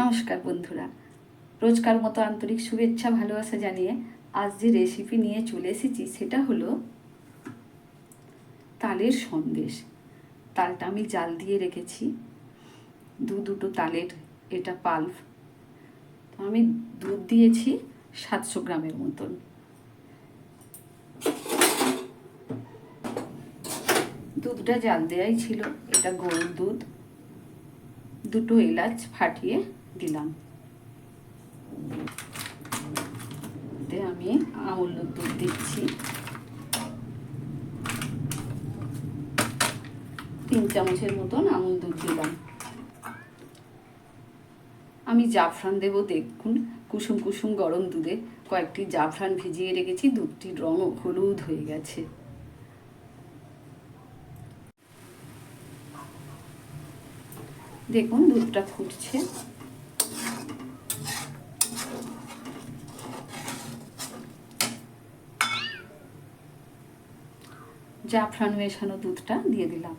নমস্কার বন্ধুরা। রোজকার মতো আন্তরিক শুভেচ্ছা, ভালোবাসা জানিয়ে আজ যে রেসিপি নিয়ে চলে এসেছি সেটা হলো তালের সন্দেশ। তালটা আমি জাল দিয়ে রেখেছি। দু দুটো তালের এটা পাল্প। আমি দুধ দিয়েছি সাতশো গ্রামের মতন। দুধটা জাল দেওয়াই ছিল। এটা গরুর দুধ। দুটো এলাচ ফাটিয়ে দিলাম। আমি আমুল দুধ দিচ্ছি। তিন চামচের মতন আমুল দুধ দিলাম। আমি জাফরান দেব, দেখুন, কুসুম কুসুম গরম দুধে কয়েকটি জাফরান ভিজিয়ে রেখেছি, দুধটির রং হলুদ হয়ে গেছে। দেখুন, দুধটা ফুটছে। জাফরান মেশানো দুধটা দিয়ে দিলাম।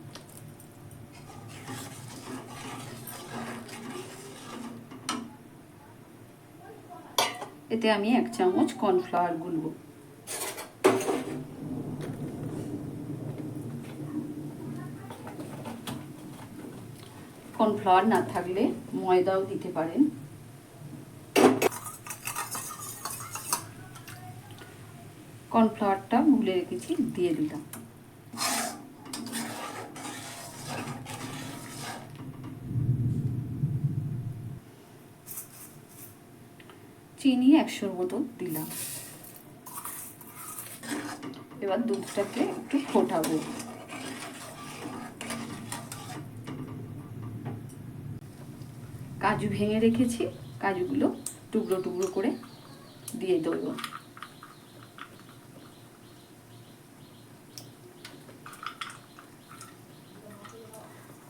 এতে আমি এক চামচ কর্নফ্লাওয়ার গুলবো কর্নফ্লাওয়ার না থাকলে ময়দাও দিতে পারেন। কর্নফ্লাওয়ারটা গুলে রেখেছি, দিয়ে দিলাম। চিনি একশোর মতো দিলাম। এবার দুধটাকে একটু ফোটাবো। কাজু ভেঙে রেখেছি, কাজুগুলো টুকরো টুকরো করে দিয়ে দেবো।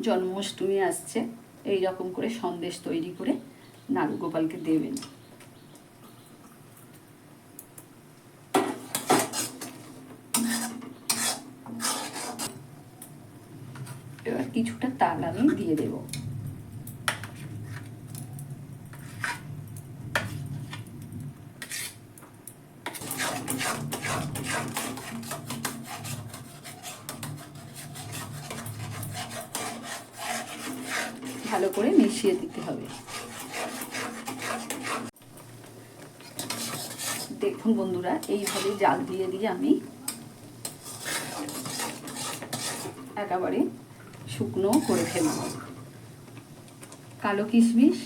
জন্মাষ্টমী আসছে এই রকম করে সন্দেশ তৈরি করে নাড়ু গোপালকে দেবেন। এবার কিছুটা তাল আমি দিয়ে দেবো। ভালো করে মিশিয়ে দিতে হবে। দেখুন বন্ধুরা, এইভাবে জাল দিয়ে দিয়ে আমি একেবারে শুকনো করে ফেলব। কালো কিশমিশ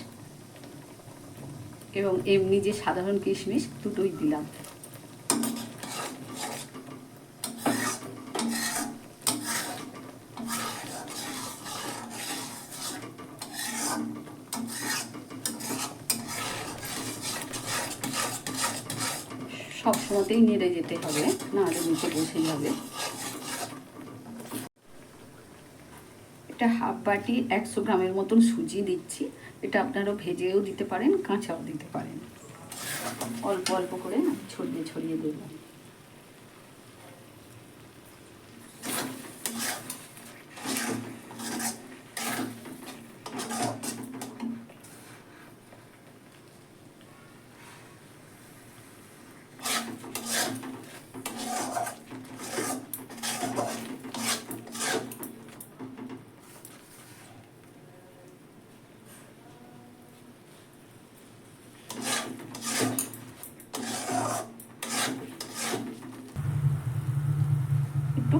এবং এমনি যে সাধারণ কিশমিশ দুটোই দিলাম। সব সময়তেই নেড়ে যেতে হবে, না নাহলে নিচে বসে যাবে। এটা হাফ বাটি একশো গ্রামের মতন সুজি দিচ্ছি। এটা আপনারা ভেজেও দিতে পারেন, কাঁচাও দিতে পারেন। অল্প অল্প করে ছড়িয়ে ছড়িয়ে দেবো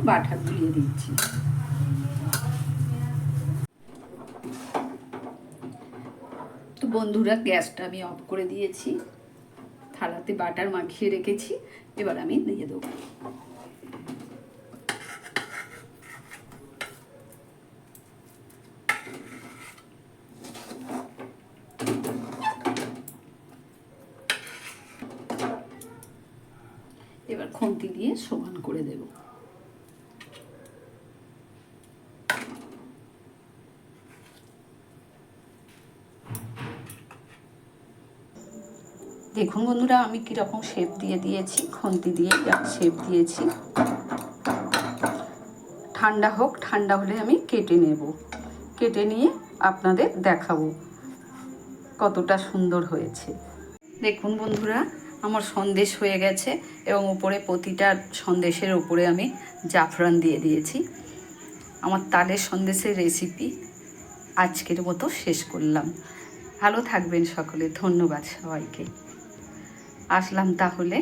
বাটার গুলিয়ে দিচ্ছি। তো বন্ধুরা, গ্যাসটা আমি অফ করে দিয়েছি। থালাতে বাটার মাখিয়ে রেখেছি। এবার আমি দিয়ে দেবো। এবার খুন্তি দিয়ে সমান করে দেবো। দেখুন বন্ধুরা, আমি কীরকম শেপ দিয়ে দিয়েছি, খন্তি দিয়ে শেপ দিয়েছি। ঠান্ডা হোক, ঠান্ডা হলে আমি কেটে নেব। কেটে নিয়ে আপনাদের দেখাবো কতটা সুন্দর হয়েছে। দেখুন বন্ধুরা, আমার সন্দেশ হয়ে গেছে এবং উপরে প্রতিটা সন্দেশের উপরে আমি জাফরান দিয়ে দিয়েছি। আমার তালের সন্দেশের রেসিপি আজকের মতো শেষ করলাম। ভালো থাকবেন সকলে, ধন্যবাদ সবাইকে। আসলাম তাহলে।